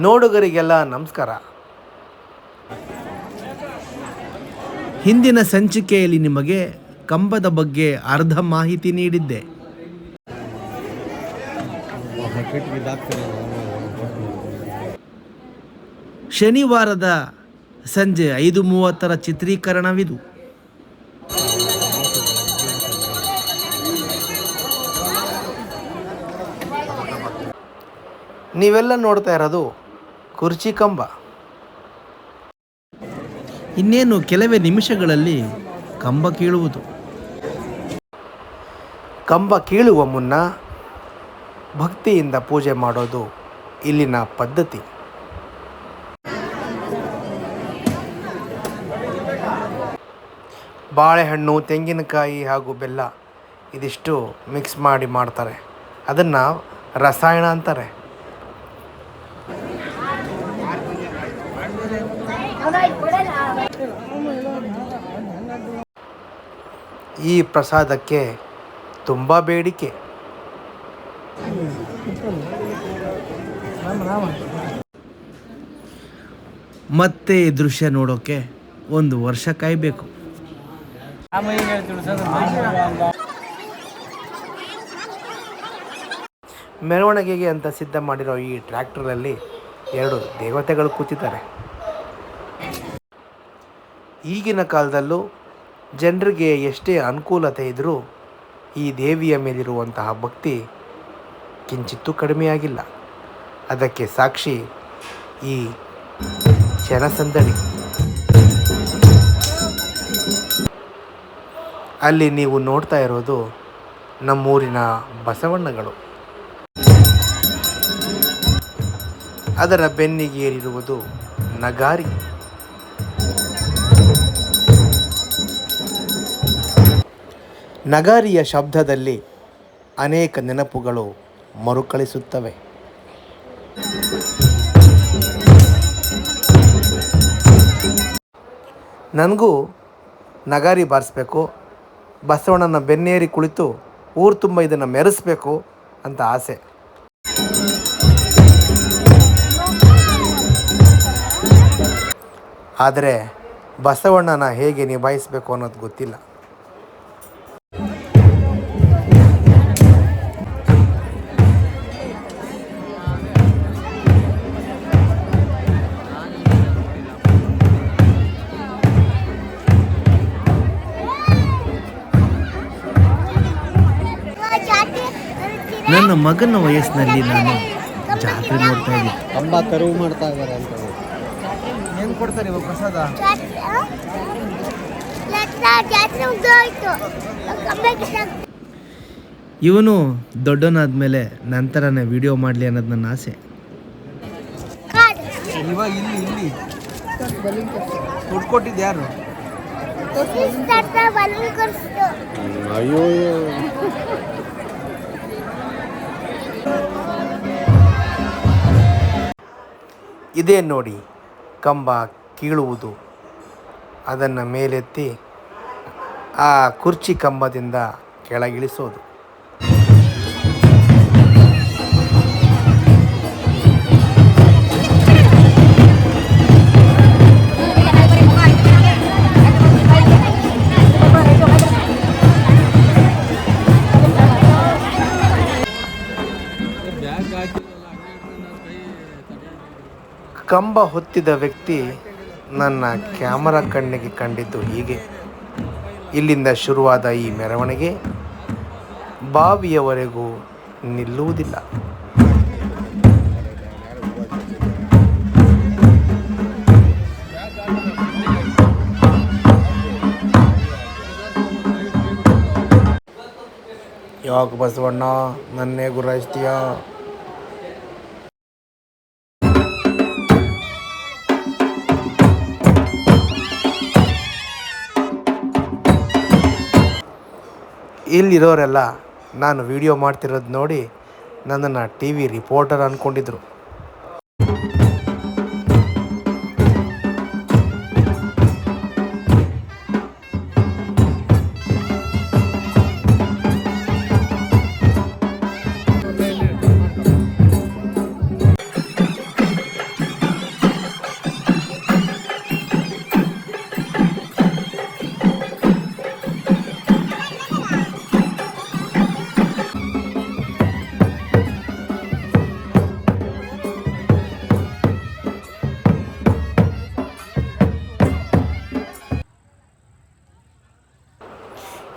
ನೋಡುಗರಿಗೆಲ್ಲ ನಮಸ್ಕಾರ. ಹಿಂದಿನ ಸಂಚಿಕೆಯಲ್ಲಿ ನಿಮಗೆ ಕಂಬದ ಬಗ್ಗೆ ಅರ್ಧ ಮಾಹಿತಿ ನೀಡಿದ್ದೆ. ಶನಿವಾರದ ಸಂಜೆ ಐದು ಮೂವತ್ತರ ಚಿತ್ರೀಕರಣವಿದು. ನೀವೆಲ್ಲ ನೋಡ್ತಾ ಇರೋದು ಕುರ್ಚಿ ಕಂಬ. ಇನ್ನೇನು ಕೆಲವೇ ನಿಮಿಷಗಳಲ್ಲಿ ಕಂಬ ಕೀಳುವುದು. ಕಂಬ ಕೀಳುವ ಮುನ್ನ ಭಕ್ತಿಯಿಂದ ಪೂಜೆ ಮಾಡೋದು ಇಲ್ಲಿನ ಪದ್ಧತಿ. ಬಾಳೆಹಣ್ಣು ತೆಂಗಿನಕಾಯಿ ಹಾಗೂ ಬೆಲ್ಲ ಇದಿಷ್ಟು ಮಿಕ್ಸ್ ಮಾಡಿ ಮಾಡ್ತಾರೆ. ಅದನ್ನು ರಸಾಯನ ಅಂತಾರೆ. ಈ ಪ್ರಸಾದಕ್ಕೆ ತುಂಬ ಬೇಡಿಕೆ. ಮತ್ತೆ ಈ ದೃಶ್ಯ ನೋಡೋಕೆ ಒಂದು ವರ್ಷ ಕಾಯಬೇಕು. ಮೆರವಣಿಗೆಗೆ ಅಂತ ಸಿದ್ಧ ಮಾಡಿರೋ ಈ ಟ್ರ್ಯಾಕ್ಟರಲ್ಲಿ ಎರಡು ದೇವತೆಗಳು ಕೂತಿದ್ದಾರೆ. ಈಗಿನ ಕಾಲದಲ್ಲೂ ಜನರಿಗೆ ಎಷ್ಟೇ ಅನುಕೂಲತೆ ಇದ್ದರೂ ಈ ದೇವಿಯ ಮೇಲಿರುವಂತಹ ಭಕ್ತಿ ಕಿಂಚಿತ್ತೂ ಕಡಿಮೆಯಾಗಿಲ್ಲ. ಅದಕ್ಕೆ ಸಾಕ್ಷಿ ಈ ಜನಸಂದಣಿ ಅಲ್ಲಿ ನೀವು ನೋಡ್ತಾ ಇರೋದು ನಮ್ಮೂರಿನ ಬಸವಣ್ಣಗಳು. ಅದರ ಬೆನ್ನಿಗೆ ಏರಿರುವುದು ನಗಾರಿ. ನಗಾರಿಯ ಶಬ್ದದಲ್ಲಿ ಅನೇಕ ನೆನಪುಗಳು ಮರುಕಳಿಸುತ್ತವೆ. ನನಗೂ ನಗಾರಿ ಬಾರಿಸ್ಬೇಕು, ಬಸವಣ್ಣನ ಬೆನ್ನೇರಿ ಕುಳಿತು ಊರು ತುಂಬ ಇದನ್ನು ಮೆರೆಸ್ಬೇಕು ಅಂತ ಆಸೆ. ಆದರೆ ಬಸವಣ್ಣನ ಹೇಗೆ ನಿಭಾಯಿಸಬೇಕು ಅನ್ನೋದು ಗೊತ್ತಿಲ್ಲ. ನನ್ನ ಮಗನ ವಯಸ್ಸಿನಲ್ಲಿ ನಾನು ಜಾತ್ರೆ ನೋಡ್ತಾ ಇದ್ದೆ. ಕಂಬ ಕರುವು ಮಾಡ್ತಾ ಇದ್ದಾರೆ ಅಂತ ಏನು ಕೊಡ್ತಾರೆ ಇವಾಗ ಪ್ರಸಾದ? ಇವನು ಮುಗ್ದೋಯ್ತು ಮೇಲೆ ನಂತರನೇ ವಿಡಿಯೋ ಮಾಡಲಿ ಅನ್ನೋದು ನನ್ನ ಆಸೆ. ಇವಾಗ ಇಲ್ಲಿ ಇಲ್ಲಿ. ದುಡ್ಡು ಕೊಟ್ಟಿದ್ದು ಯಾರು? ಅಯ್ಯೋ. ಇದೇ ನೋಡಿ ಕಂಬ ಕೀಳುವುದು. ಅದನ್ನು ಮೇಲೆತ್ತಿ ಆ ಕುರ್ಚಿ ಕಂಬದಿಂದ ಕೆಳಗಿಳಿಸೋದು. ಕಂಬ ಹೊತ್ತಿದ ವ್ಯಕ್ತಿ ನನ್ನ ಕ್ಯಾಮರಾ ಕಣ್ಣಿಗೆ ಕಂಡಿದ್ದು ಹೀಗೆ. ಇಲ್ಲಿಂದ ಶುರುವಾದ ಈ ಮೆರವಣಿಗೆ ಬಾವಿಯವರೆಗೂ ನಿಲ್ಲುವುದಿಲ್ಲ. ಯಾಕೆ ಬಸವಣ್ಣ, ನನ್ನೇ ಗುರಾಯಿಸ್ತೀಯಾ? ಇಲ್ಲಿರೋರೆಲ್ಲ ನಾನು ವಿಡಿಯೋ ಮಾಡ್ತಿರೋದು ನೋಡಿ ನನ್ನನ್ನು ಟಿ ವಿ ರಿಪೋರ್ಟರ್ ಅಂದ್ಕೊಂಡಿದ್ರು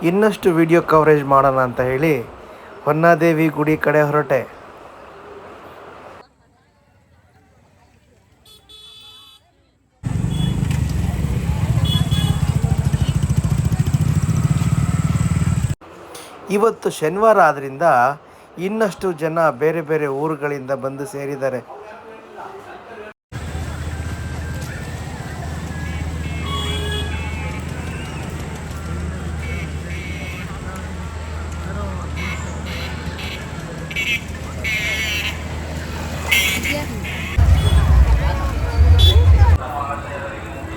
ಇನ್ನಷ್ಟು ವಿಡಿಯೋ ಕವರೇಜ್ ಮಾಡೋಣ ಅಂತ ಹೇಳಿ ಹೊನ್ನಾದೇವಿ ಗುಡಿ ಕಡೆ ಹೊರಟೆ. ಇವತ್ತು ಶನಿವಾರ ಆದ್ದರಿಂದ ಇನ್ನಷ್ಟು ಜನ ಬೇರೆ ಬೇರೆ ಊರುಗಳಿಂದ ಬಂದು ಸೇರಿದ್ದಾರೆ.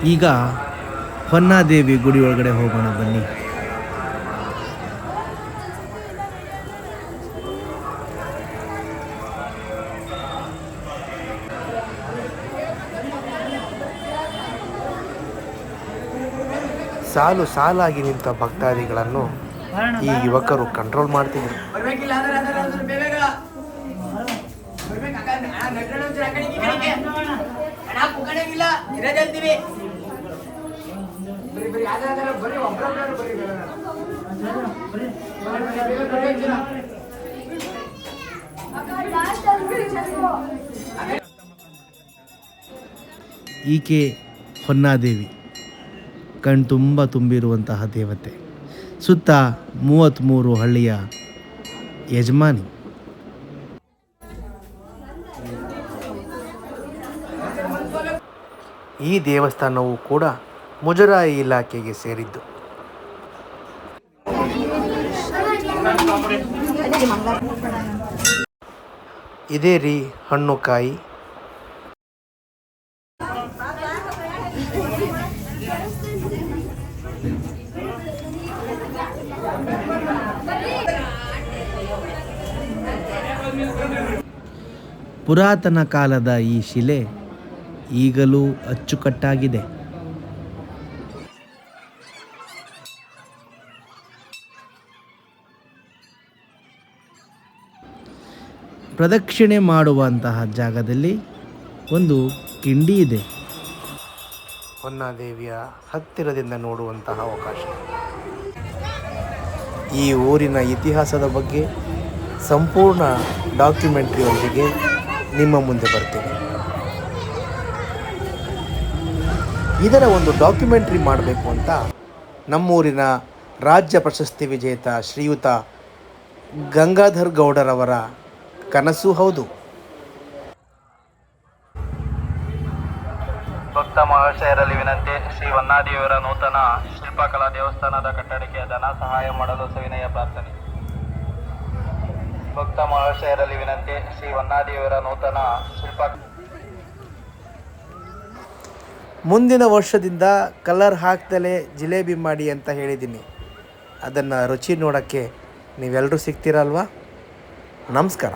ಈಗ ಹೊನ್ನಾದೇವಿ ಗುಡಿ ಒಳಗಡೆ ಹೋಗೋಣ ಬನ್ನಿ. ಸಾಲು ಸಾಲಾಗಿ ನಿಂತ ಭಕ್ತಾದಿಗಳನ್ನು ಈ ಯುವಕರು ಕಂಟ್ರೋಲ್ ಮಾಡ್ತಿದ್ರು. ಈಕೆ ಹೊನ್ನಾದೇವಿ. ಕಣ್ತುಂಬ ತುಂಬಿರುವಂತಹ ದೇವತೆ. ಸುತ್ತ ಮೂವತ್ತ್ಮೂರು ಹಳ್ಳಿಯ ಯಜಮಾನಿ. ಈ ದೇವಸ್ಥಾನವು ಕೂಡ ಮುಜರಾಯಿ ಇಲಾಖೆಗೆ ಸೇರಿದ್ದು. ಇದೇ ರೀ ಹಣ್ಣು ಕಾಯಿ. ಪುರಾತನ ಕಾಲದ ಈ ಶಿಲೆ ಈಗಲೂ ಅಚ್ಚುಕಟ್ಟಾಗಿದೆ. ಪ್ರದಕ್ಷಿಣೆ ಮಾಡುವಂತಹ ಜಾಗದಲ್ಲಿ ಒಂದು ಕಿಂಡಿ ಇದೆ. ಹೊನ್ನಾದೇವಿಯ ಹತ್ತಿರದಿಂದ ನೋಡುವಂತಹ ಅವಕಾಶ. ಈ ಊರಿನ ಇತಿಹಾಸದ ಬಗ್ಗೆ ಸಂಪೂರ್ಣ ಡಾಕ್ಯುಮೆಂಟ್ರಿಯೊಂದಿಗೆ ನಿಮ್ಮ ಮುಂದೆ ಬರ್ತೀನಿ. ಇದರ ಒಂದು ಡಾಕ್ಯುಮೆಂಟ್ರಿ ಮಾಡಬೇಕು ಅಂತ ನಮ್ಮೂರಿನ ರಾಜ್ಯ ಪ್ರಶಸ್ತಿ ವಿಜೇತ ಶ್ರೀಯುತ ಗಂಗಾಧರ್ ಗೌಡರವರ ಕನಸು ಹೌದು. ಭಕ್ತ ಮಹಾಶಯರಲ್ಲಿ ವಿನಂತಿ ಶ್ರೀ ಹೊನ್ನಾದೇವರ ನೂತನ ಶಿಲ್ಪಕಲಾ ದೇವಸ್ಥಾನದ ಕಟ್ಟಡಕ್ಕೆ ಧನ ಸಹಾಯ ಮಾಡಲು ಸವಿನಯ ಪ್ರಾರ್ಥನೆ. ಭಕ್ತ ಮಹಾಶಯರಲ್ಲಿ ವಿನಂತಿ ಶ್ರೀ ಹೊನ್ನಾದೇವರ ನೂತನ ಶಿಲ್ಪ ಮುಂದಿನ ವರ್ಷದಿಂದ ಕಲರ್ ಹಾಕ್ದಲೇ ಜಿಲೇಬಿ ಮಾಡಿ ಅಂತ ಹೇಳಿದ್ದೀನಿ. ಅದನ್ನು ರುಚಿ ನೋಡೋಕ್ಕೆ ನೀವೆಲ್ಲರೂ ಸಿಗ್ತೀರಲ್ವಾ? ನಮಸ್ಕಾರ.